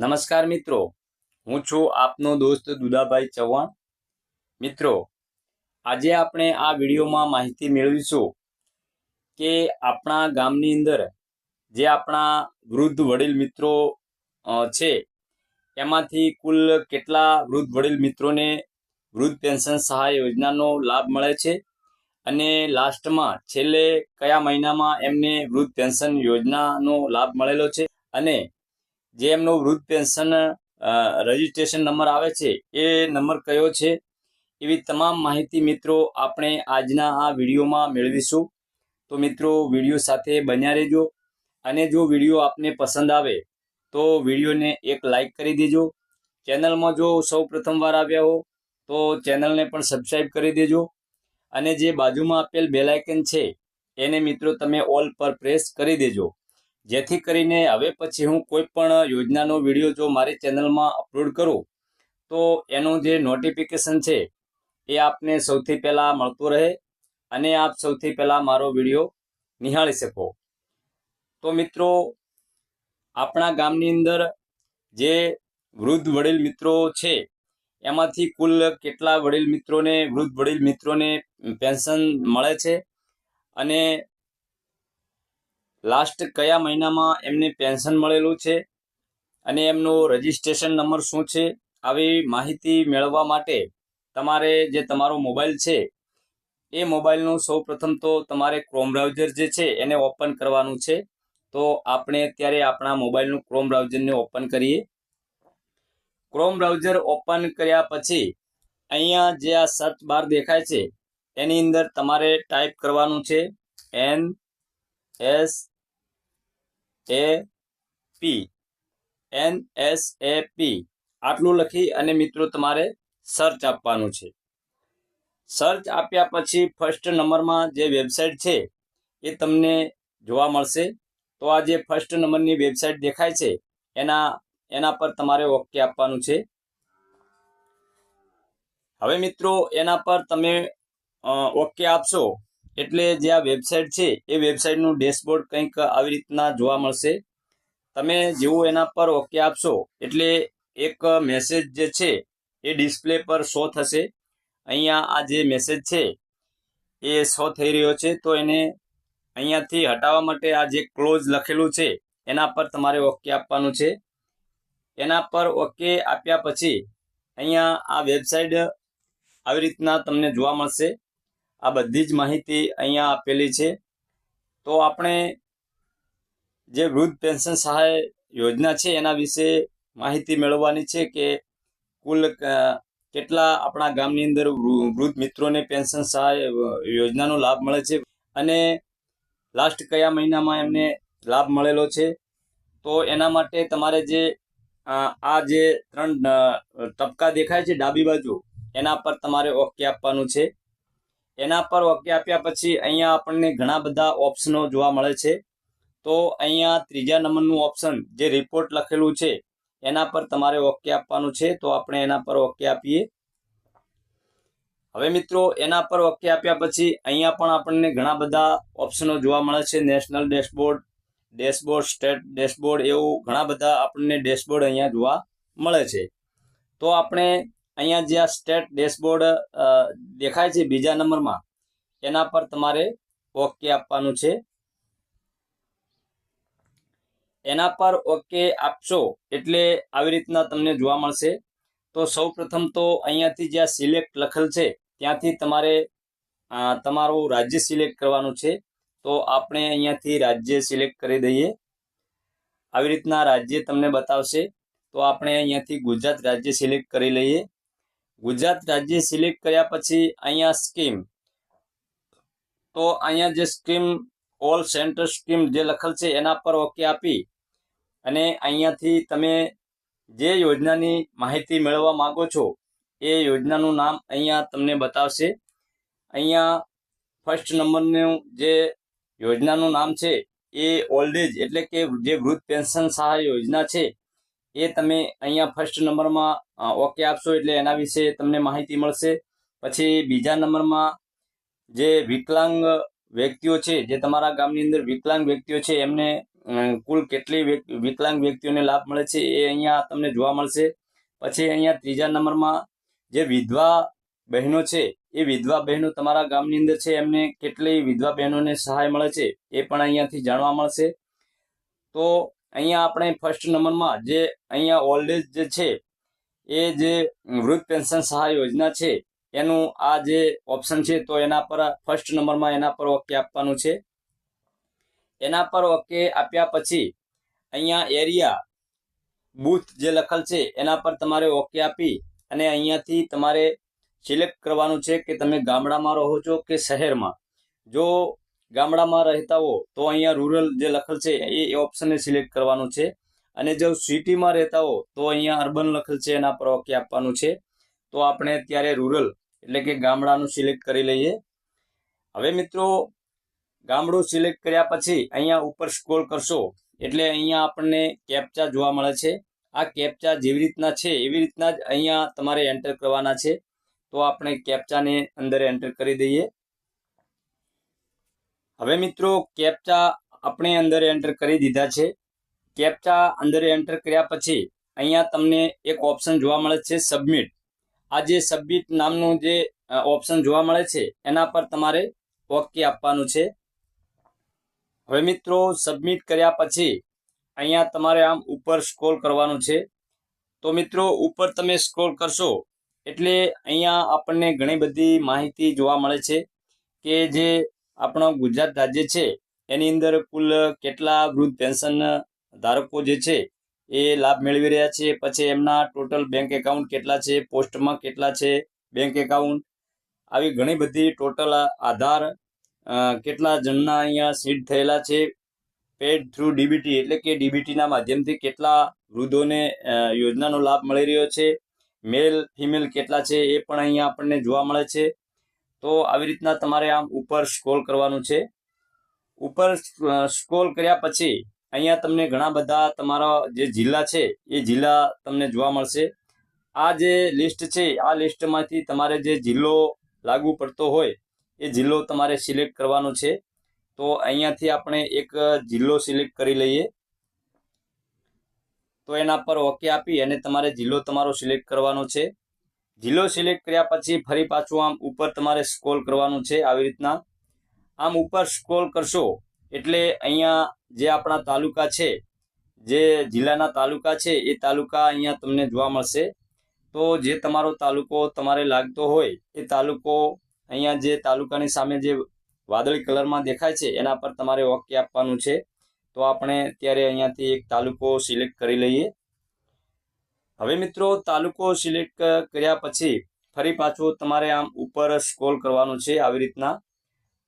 નમસ્કાર મિત્રો. હું છું આપનો દોસ્ત દુદાભાઈ ચૌહાણ. મિત્રો, આજે આપણે આ વિડીયોમાં માહિતી મેળવીશું કે આપણા ગામની અંદર જે આપણા વૃદ્ધ વડીલ મિત્રો છે, એમાંથી કુલ કેટલા વૃદ્ધ વડીલ મિત્રોને વૃદ્ધ પેન્શન સહાય યોજનાનો લાભ મળે છે અને લાસ્ટમાં છેલ્લે કયા મહિનામાં એમને વૃદ્ધ પેન્શન યોજનાનો લાભ મળેલો છે અને જે એમનો વૃદ્ધ પેન્શન રજીસ્ટ્રેશન નંબર આવે છે, એ નંબર કયો છે? એવી તમામ માહિતી મિત્રો આપણે આજના આ વિડીયોમાં મેળવીશું. તો મિત્રો, વીડિયો સાથે બન્યા રહેજો. અને જો વીડિયો આપને પસંદ આવે, તો વિડીયોને એક લાઈક કરી દેજો. ચેનલમાં જો સૌ પ્રથમવાર આવ્યા હો, તો ચેનલને પણ સબસ્ક્રાઈબ કરી દેજો. અને જે બાજુમાં આપેલ બેલાયકન છે, એને મિત્રો તમે ઓલ પર પ્રેસ કરી દેજો. જેથી કરીને હવે પછી હું કોઈ પણ યોજનાનો વીડિયો જો મારી ચેનલમાં અપલોડ કરું, તો એનું જે નોટિફિકેશન છે, એ આપને સૌથી પહેલાં મળતું રહે અને આપ સૌથી પહેલાં મારો વીડિયો નિહાળી શકો. તો મિત્રો, આપણા ગામની અંદર જે વૃદ્ધ વડીલ મિત્રો છે, એમાંથી કુલ કેટલા વડીલ મિત્રોને, વૃદ્ધ વડીલ મિત્રોને પેન્શન મળે છે અને લાસ્ટ કયા મહિનામાં એમને પેન્શન મળેલું છે? અને એમનો રજિસ્ટ્રેશન નંબર શું છે? આવી માહિતી મેળવવા માટે તમારે જે તમારો મોબાઈલ છે, એ મોબાઈલનું સૌ પ્રથમ તો તમારે ક્રોમ બ્રાઉઝર જે છે, એને ઓપન કરવાનું છે. તો આપણે અત્યારે આપણા મોબાઈલનું ક્રોમ બ્રાઉઝરને ઓપન કરીએ. ક્રોમ બ્રાઉઝર ઓપન કર્યા પછી અહીંયા જે આ સર્ચ બાર દેખાય છે, એની અંદર તમારે ટાઈપ કરવાનું છે N S A, P, N, S, A, P. આટલું લખી અને મિત્રો તમારે સર્ચ આપવાનું છે. સર્ચ આપ્યા પછી ફર્સ્ટ નંબરમાં જે વેબસાઇટ છે, એ તમને જોવા મળશે. તો આ જે ફર્સ્ટ નંબરની વેબસાઇટ દેખાય છે, એના એના પર તમારે ઓકે આપવાનું છે. હવે મિત્રો, એના પર તમે ઓકે આપશો. એટલે જે આ વેબસાઇટ છે, એ વેબસાઇટનું ડેશબોર્ડ કંઈક આવી રીતના જોવા મળશે. તમે જેવું એના પર ઓકે આપશો, એટલે એક મેસેજ જે છે, એ ડિસ્પ્લે પર શો થશે. અહીંયા આ જે મેસેજ છે, એ શો થઈ રહ્યો છે, તો એને અહીંયાથી હટાવવા માટે આ જે ક્લોઝ લખેલું છે, એના પર તમારે ઓકે આપવાનું છે. એના પર ઓકે આપ્યા પછી, અહીંયા આ વેબસાઇટ આવી રીતના તમને જોવા મળશે. આ બધી જ માહિતી અહીંયા આપેલી છે. તો આપણે જે વૃદ્ધ પેન્શન સહાય યોજના છે, એના વિશે માહિતી મેળવવાની છે કે કુલ કેટલા આપણા ગામની અંદર વૃદ્ધ મિત્રોને પેન્શન સહાય યોજનાનો લાભ મળે છે અને લાસ્ટ કયા મહિનામાં એમને લાભ મળેલો છે. તો એના માટે તમારે જે આ જે ત્રણ ટપકા દેખાય છે ડાબી બાજુ, એના પર તમારે ઓકે આપવાનું છે. એના પર ઓકે આપ્યા પછી અહીંયા આપણને ઘણા બધા ઓપ્શનો જોવા મળે છે. તો અહીંયા ત્રીજા નંબરનું ઓપ્શન જે રિપોર્ટ લખેલું છે, એના પર તમારે ઓકે આપવાનું છે. તો આપણે એના પર ઓકે આપીએ. હવે મિત્રો, એના પર ઓકે આપ્યા પછી અહીંયા પણ આપણને ઘણા બધા ઓપ્શનો જોવા મળે છે. National dashboard dashboard state dashboard એવું ઘણા બધા આપણને ડેશબોર્ડ અહીંયા જોવા મળે છે. તો આપણે અહીંયા જે આ સ્ટેટ ડેશબોર્ડ દેખાય છે બીજા નંબરમાં, એના પર તમારે ઓકે આપવાનું છે. એના પર ઓકે આપશો એટલે આવી રીતના તમને જોવા મળશે. તો સૌ પ્રથમ તો અહીંયાથી જ્યાં સિલેક્ટ લખેલ છે, ત્યાંથી તમારે તમારું રાજ્ય સિલેક્ટ કરવાનું છે. તો આપણે અહીંયાથી રાજ્ય સિલેક્ટ કરી દઈએ. આવી રીતના રાજ્ય તમને બતાવશે. તો આપણે અહીંયાથી ગુજરાત રાજ્ય સિલેક્ટ કરી લઈએ. ગુજરાત રાજ્ય સિલેક્ટ કર્યા પછી અહીંયા સ્કીમ. તો અહીંયા જે સ્કીમ, ઓલ સેન્ટર સ્કીમ જે લખેલ છે એના પર ઓકે આપી અને અહીંયાથી તમે જે યોજનાની માહિતી મેળવવા માંગો છો, એ યોજનાનું નામ અહીંયા તમને બતાવશે. અહીંયા ફર્સ્ટ નંબરનું જે યોજનાનું નામ છે, એ ઓલ્ડ એજ એટલે કે જે વૃદ્ધ પેન્શન સહાય યોજના છે એ તમે અહીંયા ફર્સ્ટ નંબરમાં ઓકે આપશો એટલે એના વિશે તમને માહિતી મળશે. પછી બીજા નંબરમાં જે વિકલાંગ વ્યક્તિઓ છે, જે તમારા ગામની અંદર વિકલાંગ વ્યક્તિઓ છે, એમને કુલ કેટલી વિકલાંગ વ્યક્તિઓને લાભ મળે છે એ અહીંયા તમને જોવા મળશે. પછી અહીંયા ત્રીજા નંબરમાં જે વિધવા બહેનો છે, એ વિધવા બહેનો તમારા ગામની અંદર છે, એમને કેટલી વિધવા બહેનોને સહાય મળે છે એ પણ અહીંયાથી જાણવા મળશે. તો અહીંયા આપણે ફર્સ્ટ નંબરમાં જે અહીંયા ઓલ્ડ એજ જે છે, એ જે વૃદ્ધ પેન્શન સહાય યોજના છે, એનું આ જે ઓપ્શન છે, તો એના પર ફર્સ્ટ નંબરમાં એના પર ઓકે આપવાનું છે. એના પર ઓકે આપ્યા પછી અહીંયા એરિયા બૂથ જે લખેલ છે, એના પર તમારે ઓકે આપી અને અહીંયાથી તમારે સિલેક્ટ કરવાનું છે કે તમે ગામડામાં રહો છો કે શહેરમાં. જો ગામડામાં રહેતા હો, તો અહીંયા રૂરલ જે લખેલ છે, એ ઓપ્શનને સિલેક્ટ કરવાનું છે. અને જો સિટીમાં રહેતા હો, તો અહીંયા અર્બન લખેલ છે, એના પર ઓકે આપવાનું છે. તો આપણે ત્યારે રૂરલ એટલે કે ગામડાનું સિલેક્ટ કરી લઈએ. હવે મિત્રો, ગામડું સિલેક્ટ કર્યા પછી અહીંયા ઉપર સ્ક્રોલ કરશો, એટલે અહીંયા આપણને કેપ્ચા જોવા મળે છે. આ કેપ્ચા જેવી રીતના છે, એવી રીતના જ અહીંયા તમારે એન્ટર કરવાના છે. તો આપણે કેપ્ચાને અંદર એન્ટર કરી દઈએ. હવે મિત્રો, કેપ્ચા આપણે અંદર એન્ટર કરી દીધા છે. કેપ્ચા અંદર એન્ટર કર્યા પછી અહીંયા તમને એક ઓપ્શન જોવા મળે છે સબમિટ આ જે સબમિટ નામનું જે ઓપ્શન જોવા મળે છે, એના પર તમારે ઓકે આપવાનું છે. હવે મિત્રો સબમિટ કર્યા પછી અહીંયા તમારે આમ ઉપર સ્ક્રોલ કરવાનું છે. તો મિત્રો, ઉપર તમે સ્ક્રોલ કરશો એટલે અહીંયા આપણને ઘણી બધી માહિતી જોવા મળે છે કે જે આપણો ગુજરાત રાજ્ય છે, એની અંદર કુલ કેટલા વૃદ્ધ પેન્શન ધારકો જે છે, એ લાભ મેળવી રહ્યા છે, પછી એમના ટોટલ બેંક એકાઉન્ટ કેટલા છે, પોસ્ટમાં કેટલા છે, બેંક એકાઉન્ટ, આવી ઘણી બધી ટોટલ આધાર કેટલા જણના અહીંયા સીડ થયેલા છે, પેડ થ્રુ ડીબીટી, એટલે કે ડીબીટીના માધ્યમથી કેટલા વૃદ્ધોને યોજનાનો લાભ મળી રહ્યો છે, મેલ ફિમેલ કેટલા છે, એ પણ અહીંયા આપણને જોવા મળે છે તો આવી રીતના તમારે આમ ઉપર સ્ક્રોલ કરવાનું છે. ઉપર સ્ક્રોલ કર્યા પછી અહીંયા તમને ઘણા બધા તમારા જે જિલ્લા છે, એ જિલ્લા તમને જોવા મળશે. આ જે લિસ્ટ છે, આ લિસ્ટમાંથી તમારે જે જિલ્લો લાગુ પડતો હોય, એ જિલ્લો તમારે સિલેક્ટ કરવાનો છે. તો અહીંયાથી આપણે એક જિલ્લો સિલેક્ટ કરી લઈએ. તો એના પર ઓકે આપી અને તમારે જિલ્લો તમારો સિલેક્ટ કરવાનો છે. જિલ્લો સિલેક્ટ કર્યા પછી ફરી પાછું આમ ઉપર તમારે સ્ક્રોલ કરવાનું છે આવી રીતના. આમ ઉપર સ્ક્રોલ કરશો એટલે અહીંયા જે આપણા તાલુકા છે, જે જિલ્લાના તાલુકા છે, એ તાલુકા અહીંયા તમને જોવા મળશે. તો જે તમારો તાલુકો તમારે લાગતો હોય, એ તાલુકો અહીંયા જે તાલુકાની સામે જે વાદળી કલરમાં દેખાય છે, એના પર તમારે ઓકે આપવાનું છે. તો આપણે ત્યારે અહીંયાથી એક તાલુકો સિલેક્ટ કરી લઈએ. હવે મિત્રો, તાલુકો સિલેક્ટ કર્યા પછી ફરી પાછું તમારે આમ ઉપર સ્ક્રોલ કરવાનું છે આવી રીતના.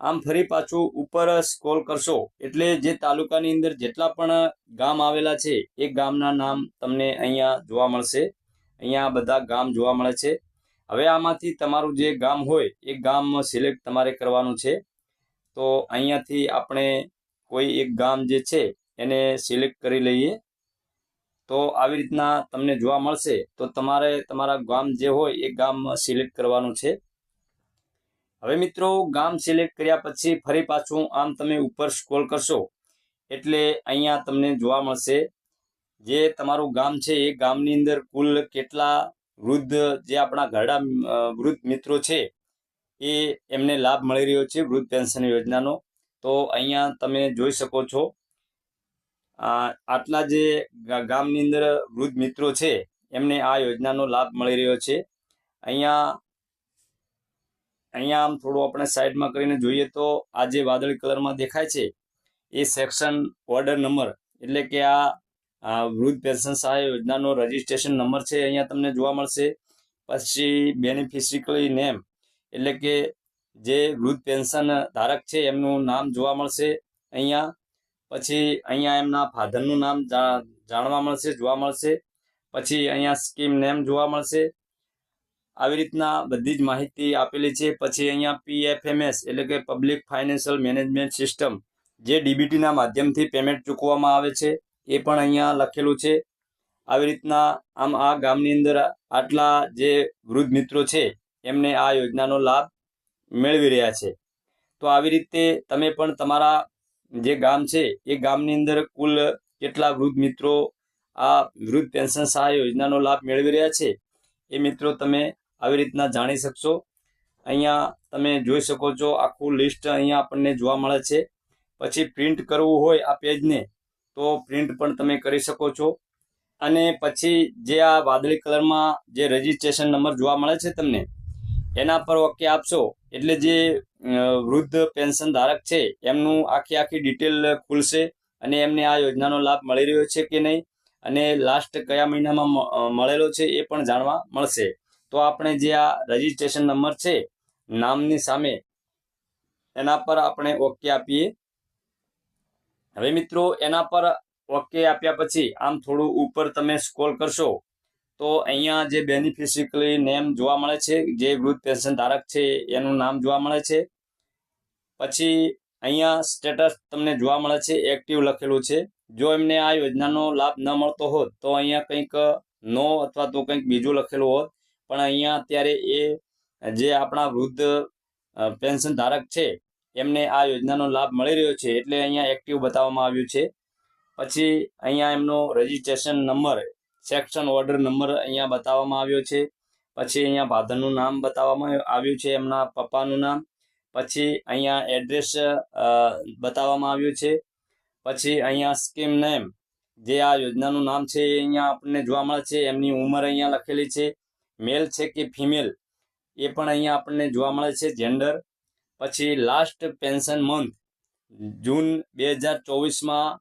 આમ ફરી પાછું ઉપર સ્ક્રોલ કરશો એટલે જે તાલુકાની અંદર જેટલા પણ ગામ આવેલા છે, એ ગામના નામ તમને અહીંયા જોવા મળશે. અહીંયા બધા ગામ જોવા મળે છે. હવે આમાંથી તમારું જે ગામ હોય, એ ગામ સિલેક્ટ તમારે કરવાનું છે. તો અહીંયાથી આપણે કોઈ એક ગામ જે છે, એને સિલેક્ટ કરી લઈએ. તો આવી રીતના તમને જોવા મળશે, તો તમારે તમારા ગામ જે હોય એ ગામ સિલેક્ટ કરવાનું છે. હવે મિત્રો, ગામ સિલેક્ટ કર્યા પછી ફરી પાછું આમ તમે ઉપર સ્ક્રોલ કરશો, એટલે અહીંયા તમને જોવા મળશે જે તમારું ગામ છે, એ ગામની અંદર કુલ કેટલા વૃદ્ધ જે આપણા ઘરડા વૃદ્ધ મિત્રો છે, એ એમને લાભ મળી રહ્યો છે, વૃદ્ધ પેન્શન યોજનાનો. તો અહીંયા તમે જોઈ શકો છો આટલા જે ગામની અંદર વૃદ્ધ મિત્રો છે, એમને આ યોજનાનો લાભ મળી રહ્યો છે. અહીંયા અહીંયા આમ થોડું આપણે સાઈડમાં કરીને જોઈએ તો આ જે વાદળી કલરમાં દેખાય છે, એ સેક્શન ઓર્ડર નંબર, એટલે કે આ વૃદ્ધ પેન્શન સહાય યોજનાનો રજિસ્ટ્રેશન નંબર છે, અહીંયા તમને જોવા મળશે. પછી બેનિફિશિયરી નેમ એટલે કે જે વૃદ્ધ પેન્શન ધારક છે, એમનું નામ જોવા મળશે. અહીંયા પછી અહીંયા એમના ફાધરનું નામ જાણવા મળશે, જોવા મળશે. પછી અહીંયા સ્કીમ નેમ જોવા મળશે. આવી રીતના બધી જ માહિતી આપેલી છે. પછી અહીંયા પીએફએમએસ એટલે કે પબ્લિક ફાઇનાન્શિયલ મેનેજમેન્ટ સિસ્ટમ, જે ડીબીટીના માધ્યમથી પેમેન્ટ ચૂકવવામાં આવે છે, એ પણ અહીંયા લખેલું છે. આવી રીતના આમ આ ગામની અંદર આટલા જે વૃદ્ધ મિત્રો છે, એમને આ યોજનાનો લાભ મેળવી રહ્યા છે. તો આવી રીતે તમે પણ તમારા જે ગામ છે, એ ગામની અંદર કુલ કેટલા વૃદ્ધ મિત્રો આ વૃદ્ધ પેન્શન સહાય યોજનાનો લાભ મેળવી રહ્યા છે, એ મિત્રો તમે આવી રીતના જાણી શકશો. અહીંયા તમે જોઈ શકો છો, આખું લિસ્ટ અહીંયા આપણને જોવા મળે છે. પછી પ્રિન્ટ કરવું હોય આ પેજને, તો પ્રિન્ટ પણ તમે કરી શકો છો. અને પછી જે આ વાદળી કલરમાં જે રજિસ્ટ્રેશન નંબર જોવા મળે છે તમને એના પર ઓકે આપશો? એટલે જે વૃદ્ધ પેન્શન ધારક છે, એમનું આખી આખી ડિટેલ ખુલશે અને એમને આ યોજનાનો લાભ મળી રહ્યો છે કે નહીં? અને લાસ્ટ કયા મહિનામાં મળેલો છે એ પણ જાણવા મળશે. તો આપણે જે આ રજીસ્ટ્રેશન નંબર છે, નામની સામે, એના પર આપણે ઓકે આપીએ. હવે મિત્રો, એના પર ઓકે આપ્યા પછી, આમ થોડું ઉપર તમે સ્ક્રોલ કરશો. તો અહીંયા જે બેનિફિશિયલી નેમ જોવા મળે છે, જે વૃદ્ધ પેન્શન ધારક છે, એનું નામ જોવા મળે છે. પછી અહીંયા સ્ટેટસ તમને જોવા મળે છે એક્ટિવ લખેલું છે. જો એમને આ યોજનાનો લાભ ન મળતો હોત, તો અહીંયા કંઈક નો અથવા તો કંઈક બીજું લખેલું હોત. પણ અહીંયા અત્યારે એ જે આપણા વૃદ્ધ પેન્શન ધારક છે, એમને આ યોજનાનો લાભ મળી રહ્યો છે, એટલે અહીંયા એક્ટિવ બતાવવામાં આવ્યું છે. પછી અહીંયા એમનો registration number section order number અહીંયા બતાવવામાં આવ્યો છે. પછી અહીંયા ફાધરનું નામ બતાવવામાં આવ્યું છે, એમના પપ્પાનું નામ. પછી અહીંયા એડ્રેસ બતાવવામાં આવ્યું છે. પછી અહીંયા સ્કીમ નેમ જે આ યોજનાનું નામ છે એ અહીંયા આપણને જોવા મળે છે. એમની ઉંમર અહીંયા લખેલી છે. મેલ છે કે ફિમેલ એ પણ અહીંયા આપણને જોવા મળે છે જેન્ડર પછી લાસ્ટ પેન્શન મંથ જૂન બે હજાર ચોવીસમાં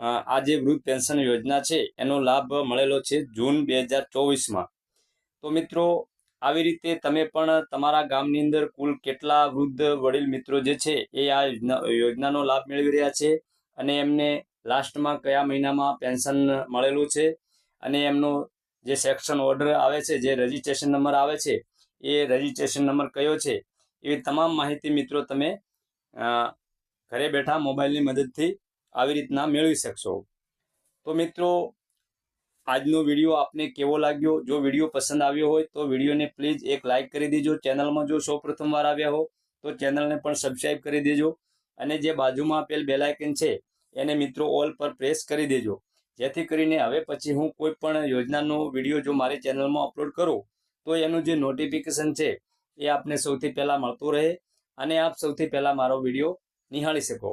આ જે વૃદ્ધ પેન્શન યોજના છે, એનો લાભ મળેલો છે જૂન બે હજાર ચોવીસમાં. તો મિત્રો, આવી રીતે તમે પણ તમારા ગામની અંદર કુલ કેટલા વૃદ્ધ વડીલ મિત્રો જે છે, એ આ યોજના, યોજનાનો લાભ મેળવી રહ્યા છે અને એમને લાસ્ટમાં કયા મહિનામાં પેન્શન મળેલું છે અને એમનો જે સેક્શન ઓર્ડર આવે છે, જે રજીસ્ટ્રેશન નંબર આવે છે, એ રજીસ્ટ્રેશન નંબર કયો છે, એવી તમામ માહિતી મિત્રો તમે ઘરે બેઠા મોબાઈલની મદદથી આવી રીતના મેળવી શકશો. તો મિત્રો, આજનો વીડિયો આપને કેવો લાગ્યો? જો વીડિયો પસંદ આવ્યો હોય તો વિડીયોને પ્લીઝ એક લાઇક કરી દેજો. ચેનલમાં જો સૌ પ્રથમવાર આવ્યા હો, તો ચેનલને પણ સબસ્ક્રાઇબ કરી દેજો. અને જે બાજુમાં આપેલ બેલાઇકન છે, એને મિત્રો ઓલ પર પ્રેસ કરી દેજો. જેથી કરીને હવે પછી હું કોઈ પણ યોજનાનો વીડિયો જો મારી ચેનલમાં અપલોડ કરું, તો એનું જે નોટિફિકેશન છે, એ આપને સૌથી પહેલાં મળતું રહે. અને આપ સૌથી પહેલાં મારો વીડિયો નિહાળી શકો.